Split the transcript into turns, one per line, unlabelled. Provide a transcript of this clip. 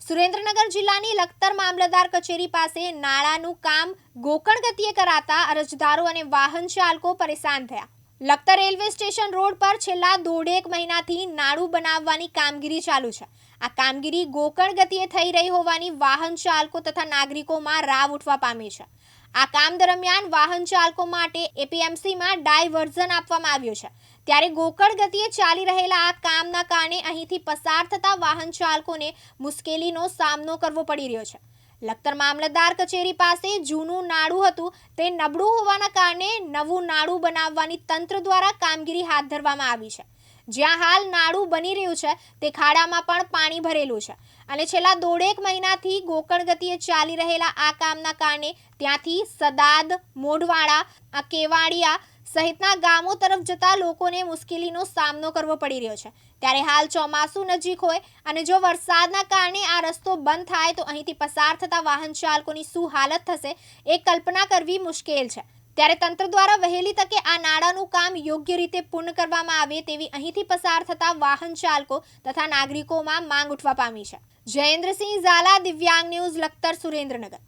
સુરેન્દ્રનગર જિલ્લાની લખતર મામલતદાર કચેરી પાસે નાળાનું કામ ગોકળ ગતિએ કરાતા અરજદારો અને વાહન ચાલકો પરેશાન થયા. લખતર રેલવે સ્ટેશન રોડ પર છેલ્લા દોઢેક મહિનાથી નાળું બનાવવાની કામગીરી ચાલુ છે. આ કામગીરી ગોકળ ગતિએ થઈ રહી હોવાની વાહન ચાલકો તથા નાગરિકોમાં રાવ ઉઠવા પામી છે. આ કામ દરમિયાન વાહન ચાલકો માટે એપીએમસીમાં ડાયવર્ઝન આપવામાં આવ્યું છે. ત્યારે ગોકળ ગતિએ ચાલી રહેલા આ કામના કારણે અહીંથી પસાર થતા વાહન ચાલકોને મુશ્કેલીનો સામનો કરવો પડી રહ્યો છે. લખતર મામલતદાર કચેરી પાસે જૂનું નાડું હતું, તે નબળું હોવાના કારણે નવું નાડું બનાવવાની તંત્ર દ્વારા કામગીરી હાથ ધરવામાં આવી છે. જ્યાં હાલ નાડું બની રહ્યું છે, તે ખાડામાં પણ પાણી ભરેલું છે. અને છેલ્લા દોઢેક મહિનાથી ગોકળ ગતિએ ચાલી રહેલા આ કામના કારણે ત્યાંથી સદાદ, મોઢવાડા કેવાડિયા સહિતના ગામો તરફ જતા લોકોને મુશ્કેલીનો સામનો કરવો પડી રહ્યો છે. ત્યારે હાલ ચોમાસું નજીક હોય અને જો વરસાદના કારણે આ રસ્તો બંધ થાય તો અહીંથી પસાર થતા વાહન ચાલકોની શું હાલત થશે, એ કલ્પના કરવી મુશ્કેલ છે. ત્યારે તંત્ર દ્વારા વહેલી તકે આ નાળાનું કામ યોગ્ય રીતે પૂર્ણ કરવામાં આવે તેવી અહીંથી પસાર થતા વાહન ચાલકો તથા નાગરિકોમાં માંગ ઉઠવા પામી છે. જયેન્દ્રસિંહ ઝાલા, દિવ્યાંગ ન્યૂઝ, લખતર સુરેન્દ્રનગર.